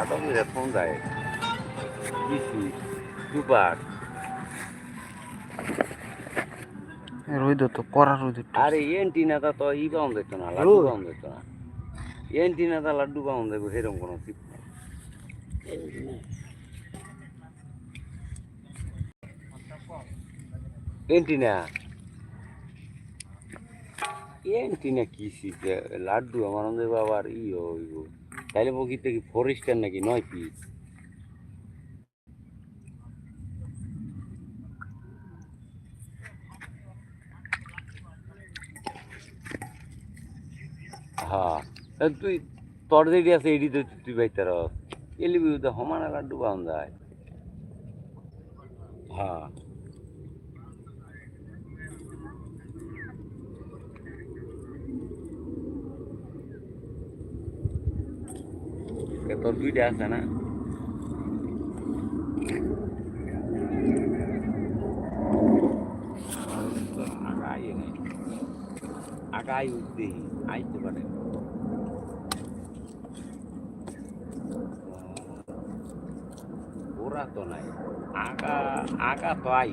আদম phone দেয় BC দুবার রোদ তো কড়া রোদ আরে এন্টিনাটা তো ই পাউন দিত না লাড্ডু পাউন দিত না। এন্টিনাটা লাড্ডু পাউন দেবো সেরকম কোনো এন্টিনা এন্টিনা কি সিপে লাড্ডু আমার আমাদের বাবার ই কি ফরেস্টার নাকি নয় হ্যাঁ তুই তোর যেটি আছে এটি তো তুই বাইতার এলি তো সমানে লাড্ডু পাওয়া যায় হ্যাঁ এ তোর দুইটা আছে না আগাই আগাই উঠতে আইতে পারে ওরা তো নাই আগা আগা তো আই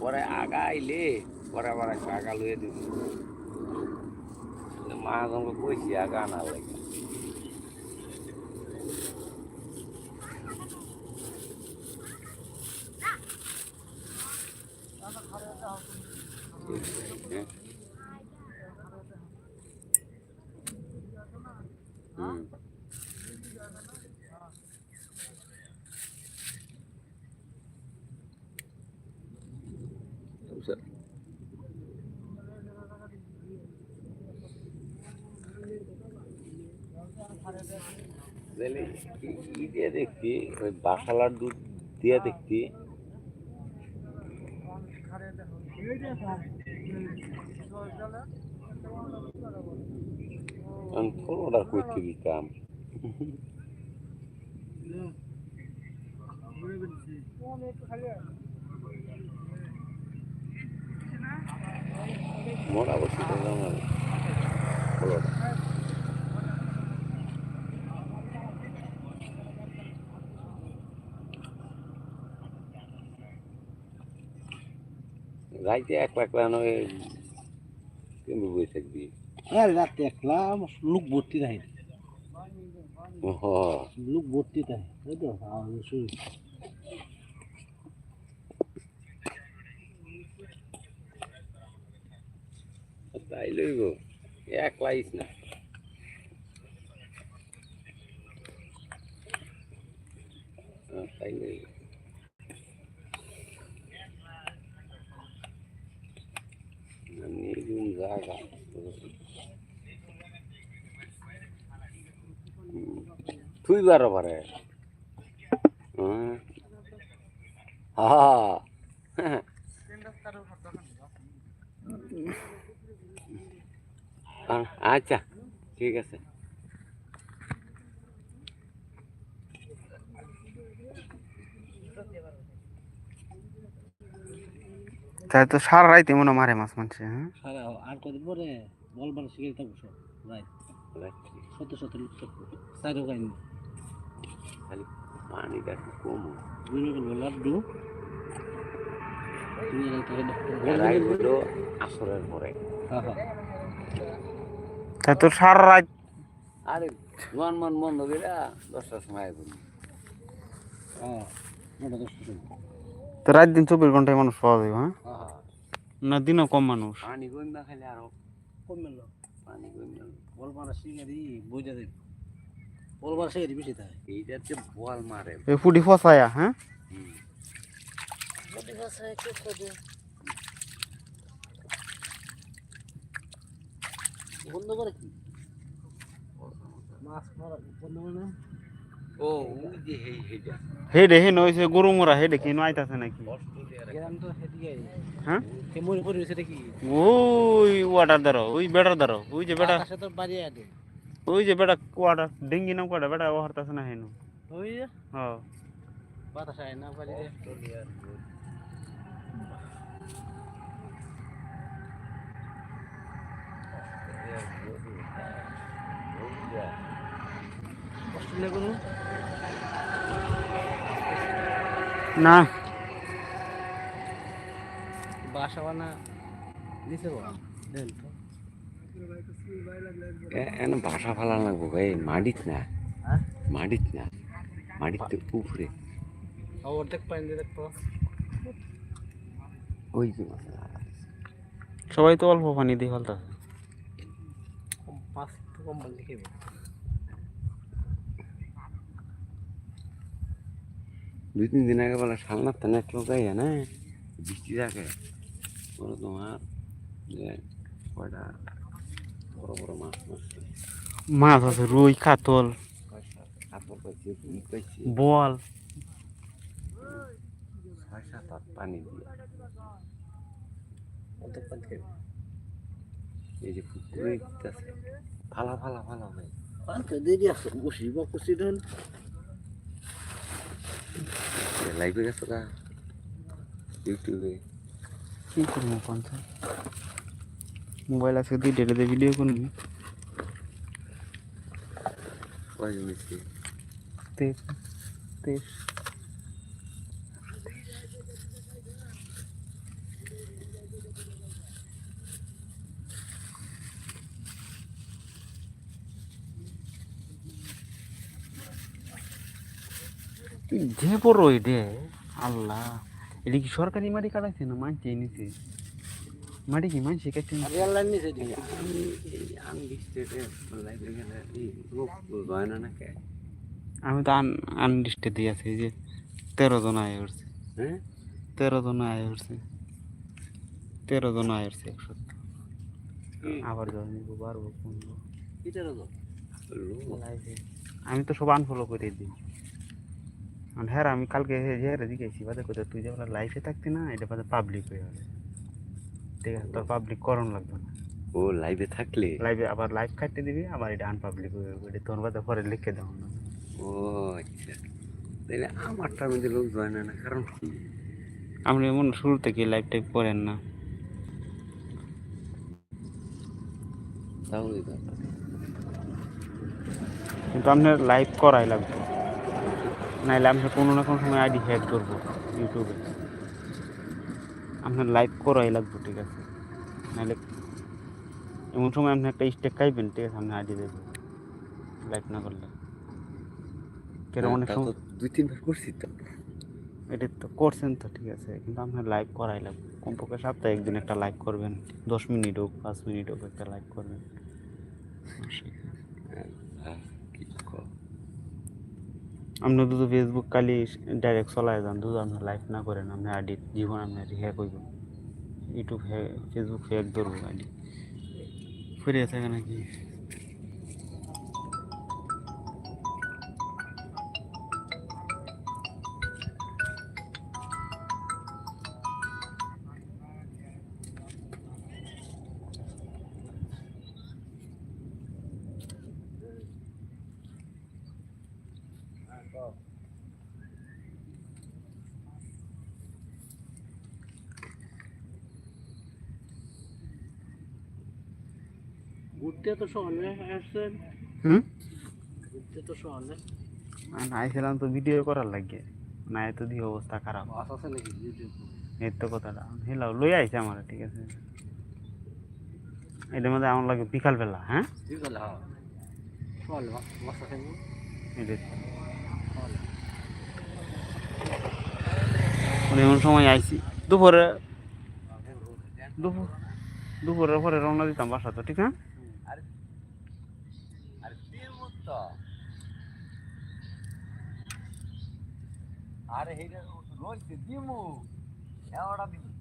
পরে আগা আবার একটু আগা লইয়ে দিব মা তোমাকে কইছি আগা আনা লাগে হ্যাঁ। হুম বুঝছ? তাহলে কি- কি দিয়ে দেখতি ওই বাসালার দুধ দিয়ে দেখতি। অর্ডার করতে দিতাম? মোটা বসে আমার ফলোটা রাইতে এক একলা নয় কিন্তু বই থাকবি হ্যাঁ রাতে একলা লোক ভর্তি থাকে ওহ লোক ভর্তি থাকে তাই তো আর শুই তাই লইব একলাইস না হ্যাঁ, তাই লইব তুই বারো পারে। হ্যাঁ। আ- আচ্ছা ঠিক আছে। তাই তো সারা রাইতে মনে মারে মাছ মানছে হ্যাঁ? সারা আর কদিন পরে বলবার শিখে থাকব সব রাইট রাখছি। শত শত লোক থাকব চাই দোকান খালি পানিটা একটু কম লাড্ডু হলো আসরের পরে তাই তো সারা রাত আরে মন মন বন্ধ করে দশটার সময় সময় তো রাত দিন চব্বিশ ঘন্টায় মানুষ পাওয়া যাবে হ্যাঁ না দিনও কম মানুষ পানি কমা খালি আরও কমে না পানি কমা বলবার শিখে বুঝে দেব বলবার শিখে বেশি থাকে এইটাতে বল মারে। এই ফুটি ফসায়া হ্যাঁ? হুম। বন্ধ করে কি? মাছ মারা বন্ধ করে না? ও ওই যে হেই হেইটা। হেডে হে নইছে গরু মোরা হেডে কি আইতাছে নাকি। গ্রাম তো সেদিকে হ্যাঁ? সে মরে পড়ে সেটা ওই ওয়াটার দ্বারা ওই বেটার দ্বারা ওই যে বেটা আকাশে তো বাড়ি ওই যে বেটা কুয়াটা ডেঙ্গি নাম কুয়াটা বেটা ও হরতাছে না। হেনু ওই যে? হ্যাঁ। বাতাস আয় না পারি রে না। বাসা বানা দিছে বা দেন। তো এনে বাসা ফালা লাগবো ভাই মাটিত না। হ্যাঁ মাটিত না মাটিতে উপরে। ওই যে সবাই তো অল্প পানি দিয়ে ফেলতেছে। কম পাঁচ কম বল দেখিবে দুই তিন দিন আগে বলে সালনার তো নেট লোকাই না বৃষ্টি থাকে। ওরা তোমার যে কয়টা বড় বড় মাছ মাছ আছে। রুই কাতল বল ছয় সাত হাত পানি দিয়ে। এই যে পুকুরে দিতেছে। ফালা ফালা ফালা ভাই। দেরি আছে লাইভে গেছো ইউটিউবে কি করব পঞ্চায়েত মোবাইল আছে দিয়ে ডেটে দিয়ে ভিডিও করব যে বড় এটা আল্লাহ। এটা কি সরকারি মারি কাটাইছে না মানছে নিছে মাটি কি? নিছে দিকে আমি আনলিস্টেডে লাইভে গেলে লোক না নাকি? আমি তো আন আনলিস্টে দিয়ে আছি যে তেরো জন আয় উঠছে হ্যাঁ? তেরো জন আয় উঠছে তেরো জন আয় উঠছে একশো। আবার জল নিব পারব পনেরো। আমি তো সব আনফলো করে দিই। হ্যাঁ আমি কালকে হ্যাঁ জিজ্ঞেসি বাদে কোথায় তুই যে লাইফে থাকতি না এটা বাদে পাবলিক হয়ে যাবে ঠিক আছে তোর পাবলিক করণ লাগবে না। ও লাইভে থাকলে? লাইভে আবার লাইভ কাটতে দিবি আবার এটা আনপাবলিক হয়ে যাবে। এটা তোর বাদে পরে লিখে দেবো না। ও আচ্ছা। তাহলে আমারটার মধ্যে লোক জয় না না কারণ? কি আপনি এমন শুরু থেকে লাইভ টাইপ করেন না। তাও কিন্তু আপনার লাইভ করাই লাগবে। নাইলে আপনি কোনো না কোনো সময় আইডি হ্যাক করব ইউটিউবে আপনার লাইভ করাই লাগবে ঠিক আছে? নাইলে এমন সময় আপনি একটা স্টেক খাইবেন ঠিক আছে? আপনি আইডি দেবেন লাইভ না করলে। কেন অনেক সময় দুই তিনবার করছি তো। এটা তো করছেন তো ঠিক আছে? কিন্তু আপনার লাইভ করাই লাগবে। কমপক্ষে সপ্তাহে একদিন একটা লাইভ করবেন। দশ মিনিট হোক পাঁচ মিনিট হোক একটা লাইভ করবেন আহ, কি কর আপনি দুটো ফেসবুক কালি ডাইরেক্ট চলাই যান, দুটো আপনি লাইক না করেন আপনি আইডি জীবন আপনি হ্যাক হইব ইউটিউব হ্যাক ফেসবুক হ্যাক ধরবো আইডি ফিরে আছে নাকি? তো শহরে আসছেন? হুম? ঘুরতে তো শহরে আইছিলাম তো ভিডিও করার লাগে। না এত দিয়ে অবস্থা খারাপ। আছে নাকি ইউটিউব এই তো কথাটা। হেলাও লই আইছে আমার ঠিক আছে। এটার মধ্যে আমার লাগে বিকালবেলা হ্যাঁ? ঠিক হ্যাঁ। বাস এটা মানে এমন সময় আইছি। দুপুরে দুপুর দুপুরের পরে রওনা দিতাম বাসা তো ঠিক হ্যাঁ আরে তো আরে হেটা রইছে দিমু এওড়া দিমু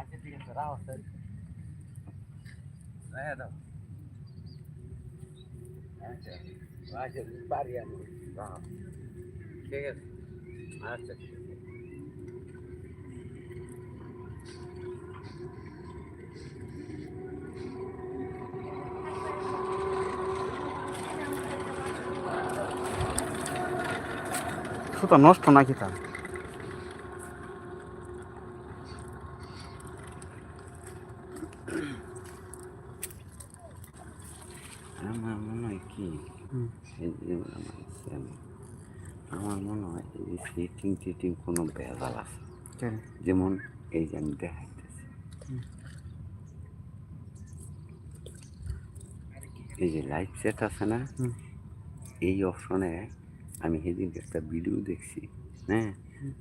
আচ্ছা ঠিক আছে রাখো স্যার। হ্যাঁ দাও। আচ্ছা আচ্ছা পারি আমি ঠিক আছে। আচ্ছা ঠিক আছে। সুতা নষ্ট তা আমার মনে হয় কি হুম। এই যে আমার ছেলে, আমার মনে হয় এই যে সেটিং টেটিং কোনো ভেজাল আছে কেন? যেমন এই যে আমি দেখাইতেছি এই যে লাইভ সেট আছে না এই অপশনে আমি সেদিন একটা ভিডিও দেখছি হ্যাঁ?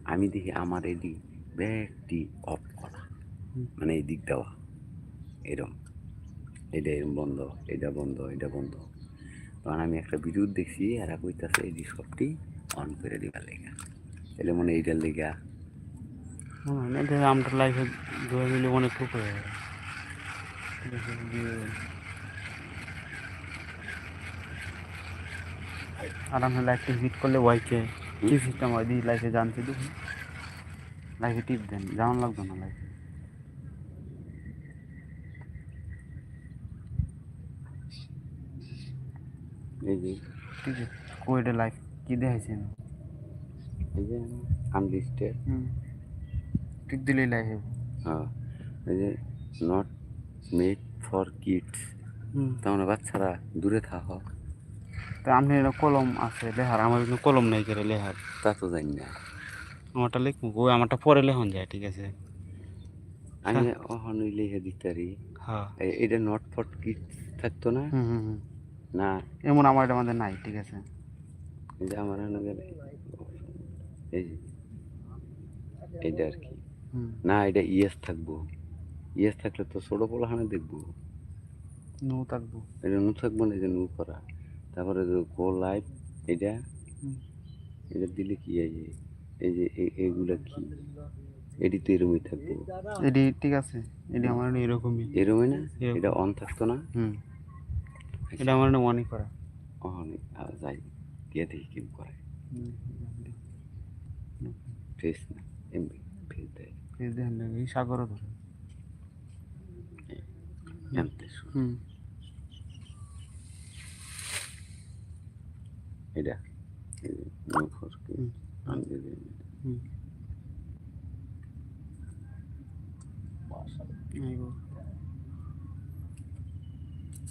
আমি দেখি আমার এদিক ব্যাগটি অফ করা মানে এই দিক দেওয়া এরম। এটা এরম বন্ধ এটা বন্ধ এটা বন্ধ। তখন আমি একটা ভিডিও দেখছি এরা কইতাছে এই সবটি অন করে দিবার লেগা। তাহলে মনে এইটার লেগা হয় এটা আমরা লাইফে ধরে দিলে অনেক হবে। দেখে দিয়ে- আর আমরা লাইফে হিট করলে ওয়াইকে কি সিস্টেম হয় দিয়ে লাইফে জানতে দেখুন লাইফে টিপ দেন যেমন লাগতো না লাইফে ঠিক আছে কোয়েডে লাইফ কি দেখাইছেন? এই যে আনলিস্টেড হুম। হ্যাঁ এই যে নট মেড ফর কিডস মানে বাচ্চারা দূরে থাকো। তা আপনি কলম আছে লেহার আমার কিন্তু কলম নেই করে লেহার তা তো জানি না। আমারটা লিখব ওই আমারটা পরে লেখন যায় ঠিক আছে? আমি অহন লিখে দিতারি হ্যাঁ। এটা নট ফর কিডস থাকতো না? না। এমন আমার এটা আমাদের নাই ঠিক আছে? যে আমার এই এইটা আর কি। না এটা ইয়েস থাকব। ইয়েস থাকলে তো ছোট পোলাহানে দেখব। নো থাকব। এটা নু থাকব না যে নু করা। তারপরে গো লাইভ এটা। এটা দিলে কি যে এই যে এগুলা কি? এটি তো এরমই থাকব। এডি ঠিক আছে এডি আমার এরকমই। এরমই না? এটা অন থাকতো না? হুম। এটা আমার মনে করা। অনেক যাই দিয়ে দেখি কেউ করে। ফেস না এই দেখেন এই সাগরও ধরে হুম। এটা।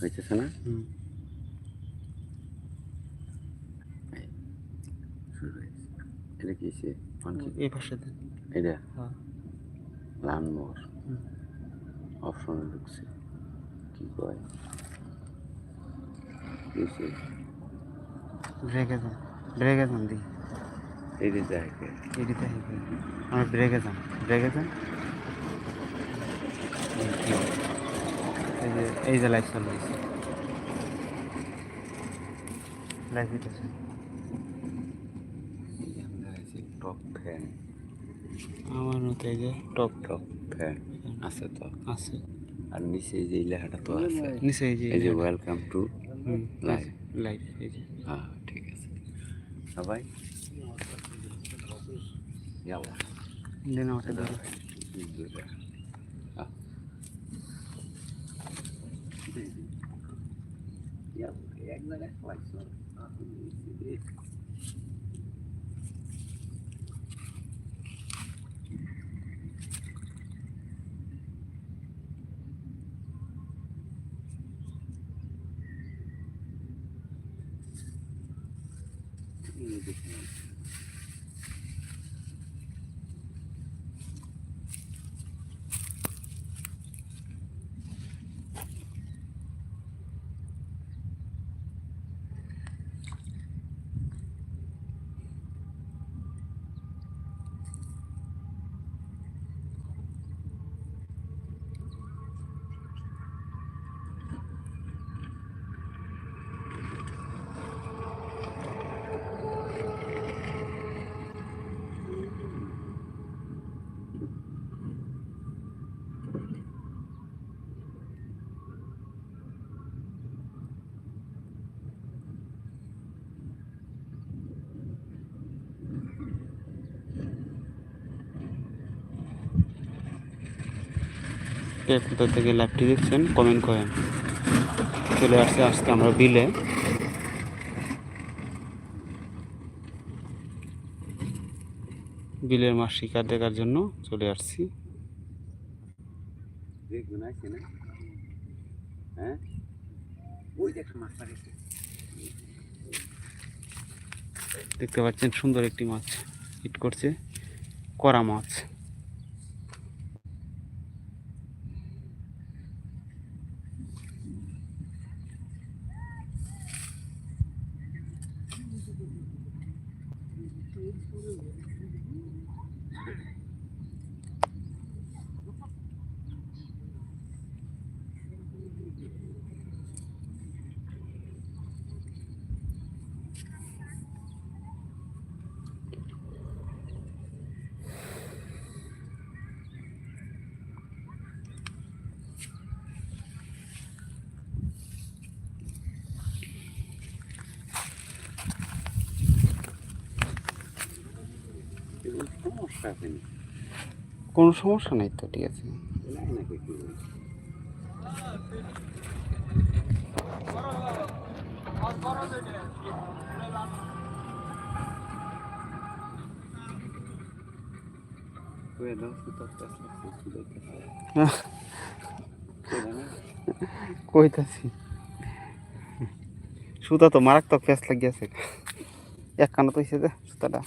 হয়েছে না? হুম। শুরু হয়েছে। এটা কি সে? এই পাশে এটা হ্যাঁ। লান মোর। অপশনে ঢুকছে কি কয় ব্রেকে যান ব্রেকে যান দি এই যে জায়গায় এডিতে আমি ব্রেকে যান ব্রেকে যান এই যে এই যে লাইট চালু হয়েছে আমার মতো যে টপ টপ ফ্যান আছে তো। আছে। আর নিচে যে লেখাটা তো আছে। নিচে যে এই যে welcome to hmm live light এই যে। হ্যাঁ ঠিক আছে। সবাই? ইয়াল্লা দেন আমাকে ধরো। এক জায়গায় লাগছে কে কোথা থেকে লাইভটি দেখছেন কমেন্ট করেন। চলে আসছে আজকে আমরা বিলে। বিলের মাছ শিকার দেখার জন্য চলে আসছি। হ্যাঁ? দেখতে পাচ্ছেন সুন্দর একটি মাছ হিট করছে করা মাছ এগুলো কোনো সমস্যা নেই তো ঠিক আছে? কইতাছি। সুতা তো মারাত্মক প্যাঁচ লাগিয়েছে। এক কানা তো যে সুতাটা।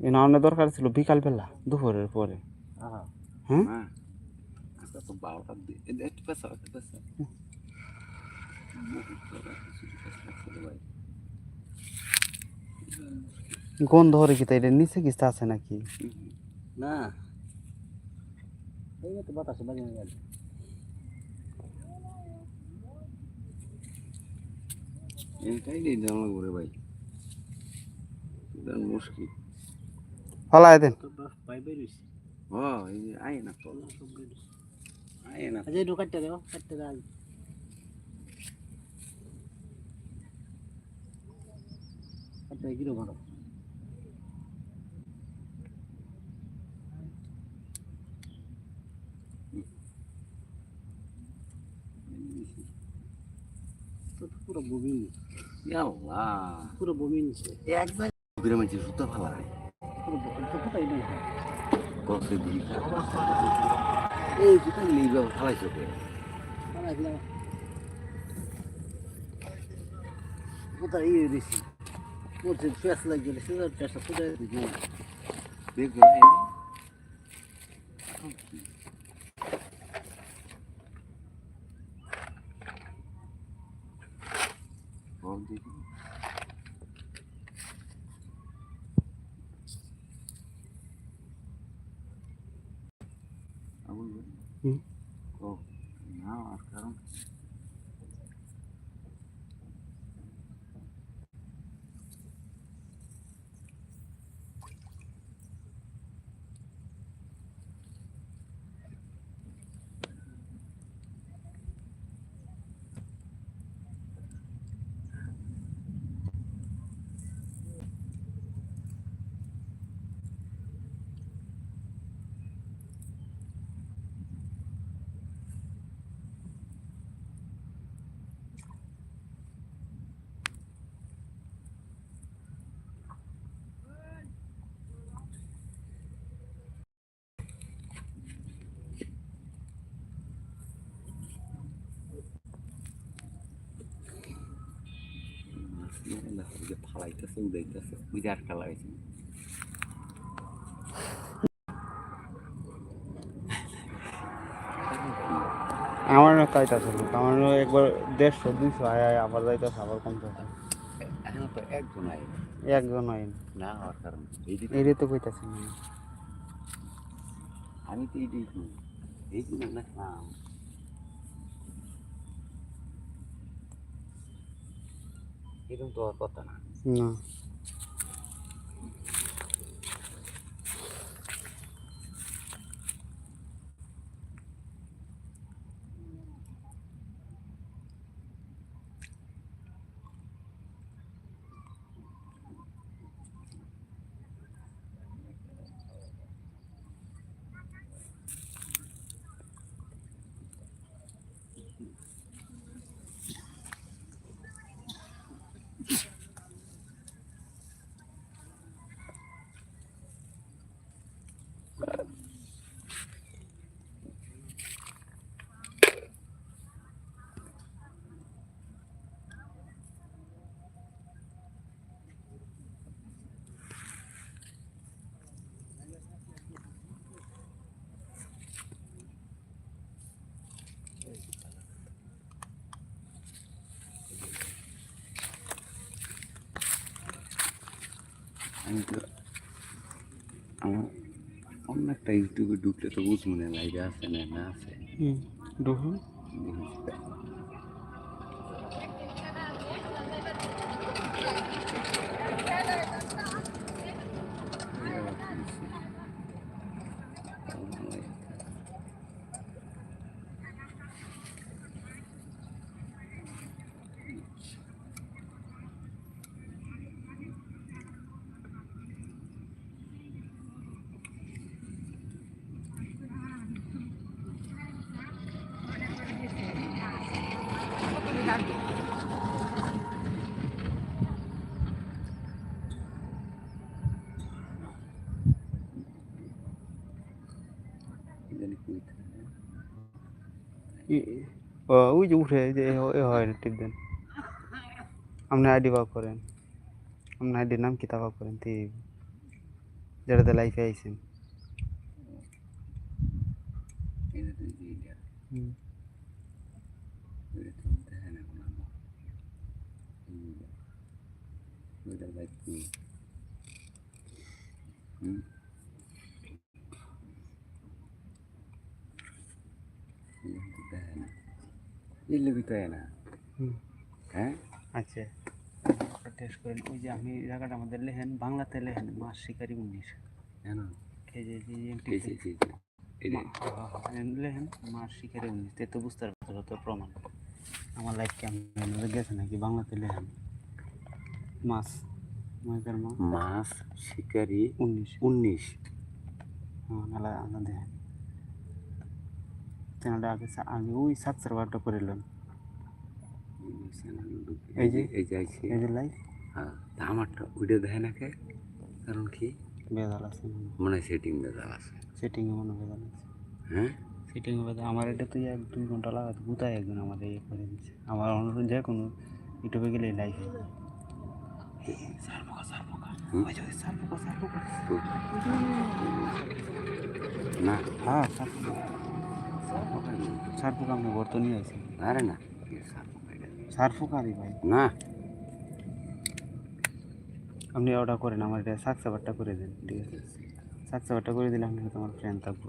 নাওয়ানো দরকার ছিল বিকালবেলা দুপুরের পরে। হ্যাঁ। হ্যাঁ ভাই। গন্ধ হরে কি তাই নিচে কিছু আছে নাকি? না। এই তো বাতাসে বাজে গেল এইটাই দিয়ে জানলা করে ভাই। মুশকিল। ফলাই দেন। আচ্ছা পুরো বমি। ইয়াল্লা পুরো বমি নিচ্ছে। একবার সুতো ফালা কোথায় এই সুতো নেই বাবা ফালাইছো কে কোথায় ইয়ে দিছি বলছে পেঁয়াজ লাগিয়ে দিছে পেঁয়াজটা কোথায় দেখবে দেখি আগুন ধরে। হুম। ও না আর কারণ ফালাইতেছে উড়াইতেছে বুঝে আটকা লাগাইছে আমারও আমারও একবার দেড়শো দুইশো আয় আয় আবার যাইতেছে আবার এখন তো একজন আয়। একজন হয় না হওয়ার কারণ এই তো কইতাছি। আমি তো এইটাই করি এই জন্য না এরকম তো আর কথা না না আমি তো আমার অন্য একটা ইউটিউবে ঢুকলে তো বুঝব না, লাইভে আছে না না আছে। হুম দেখুন দেখি জানি কই থাকে। ই- ও, ওই যে উঠে যে হয়- টিপ দেন। আপনি আইডি বার করেন। আপনার আইডির নাম কিতাব করেন, তে যেটাতে লাইফে আইছেন। এটা তো এই যে এটা, হুম এটা তো দেখে না কোনো আমার। এই যে, ওইটা লাইক কি? হুম? এটা তো দেখে না। লোকই তো না। হ্যাঁ? আচ্ছা। টেস্ট করেন। ওই যে এই জায়গাটা আমাদের লেখেন বাংলাতে লেখেন মাস শিকারি উনিশ হ্যাঁ, হ্যাঁ, মাস শিকারি উনিশ তে তো বুঝতে পারতো যত প্রমাণ। আমার লাইফ কেমন গেছে নাকি? বাংলাতে মাস মাইকার মাছ শিকারি উনিশ। উনিশ। হ্যাঁ আনা দেখেন চ্যানেলটা আগে আগে ওই সাত সার্ভারটা করে এলাম এই যে এই যে আইছে। এই যে লাইফ হ্যাঁ তা আমারটা ওইটা দেখে না কে? কারণ কি? বেদাল আছে মনে হয়। সেটিং বেজাল আছে। সেটিংয়ে মনে বেদাল আছে। হ্যাঁ? সেটিংয়ে বেদাল আমার এটা তো এক দুই ঘণ্টা লাগাতে গুতায় একজন আমাদের ইয়ে করে দিচ্ছে। আমার অনুরোধ যে কোনো ইউটিউবে গেলে লাইফে হুম? কই? না। হ্যাঁ সারপুকা সারপুকা আপনি গর্ত নিয়ে আসেন। আরে না এ সারপোকা এটা। ভাই। না। আপনি অর্ডার করেন আমার এটা শাক সাবারটা করে দেন ঠিক আছে? শাক সাবারটা করে দিলে আপনি তোমার ফ্রেন্ড থাকব।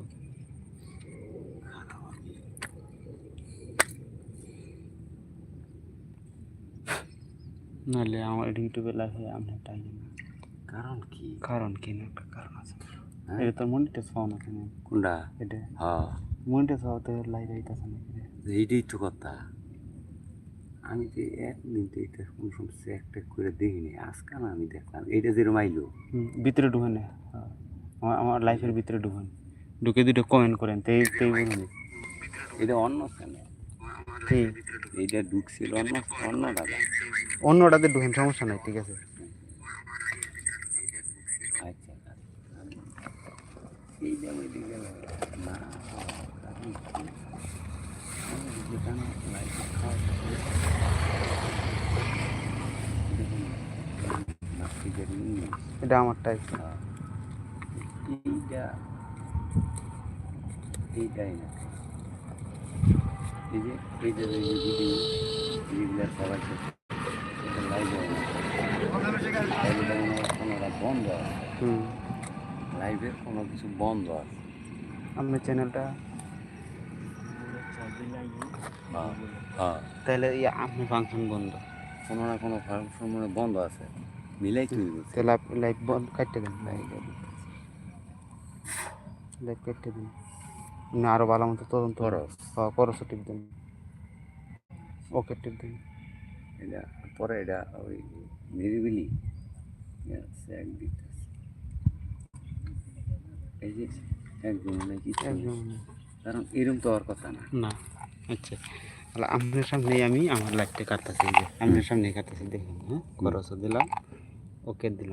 নাহলে আমার ইউটিউবে লাইভে আপনি টাইম না কারণ কি? কারণ কি না? একটা কারণ আছে। হ্যাঁ? এটা তো মনিটাইজ পাও না কেন? কোনটা? এটা। হ্যাঁ। মনিটাইজ পাও তো আইতাছে না এইটাই তো কথা। আমি তো একদিন তো এটা কোন সময় চেক টেক করে দেখিনি। আজকাল আমি দেখলাম এইটা যেরকম আইলো। ভিতরে ঢুকেন না। হ্যাঁ। আমার আমার লাইফের ভিতরে ঢুকেন। ঢুকে দুটো কমেন্ট করেন তেই তেই বলুন। এটা অন্য তেই এইটা ঢুকছিল অন্য অন্য দাদা। অন্যটাতে ঢুকেন সমস্যা নাই ঠিক আছে। আচ্ছা এইটা আমি দিকে না কারণ কি? আমি যেখানে লাইফে খাওয়া দেখুন এটা আমারটাই। এইটা এইটাই না। এই যে এই এই যে ভিডিও যেগুলো চালাচ্ছে এটা লাইভ না। লাইভে যেমন কোনোটা বন্ধ আছে। লাইভের কোনো কিছু বন্ধ আছে। আপনার চ্যানেলটা হ্যাঁ তাহলে আপনার ফাংশন বন্ধ। কোনো না কোনো ফাংশন মানে বন্ধ আছে। মিলাই তুই লাইভ বন্ধ কাটতে দেন লাইভ কাটতে দিন। আরও ভালো মতো তদন্ত হ্যাঁ টিপ দেন। ওকে টিপ দেন। এটা পরে এটা ওই নিরিবিলি। এই যে নাকি একদম কারণ তো আর কথা না। না আচ্ছা। তাহলে আপনার সামনেই আমি আমার লাইফটা কাটতেছি যে আপনার সামনেই কাটতেছি দেখুন হ্যাঁ খরচ দিলাম। ওকে দিলাম।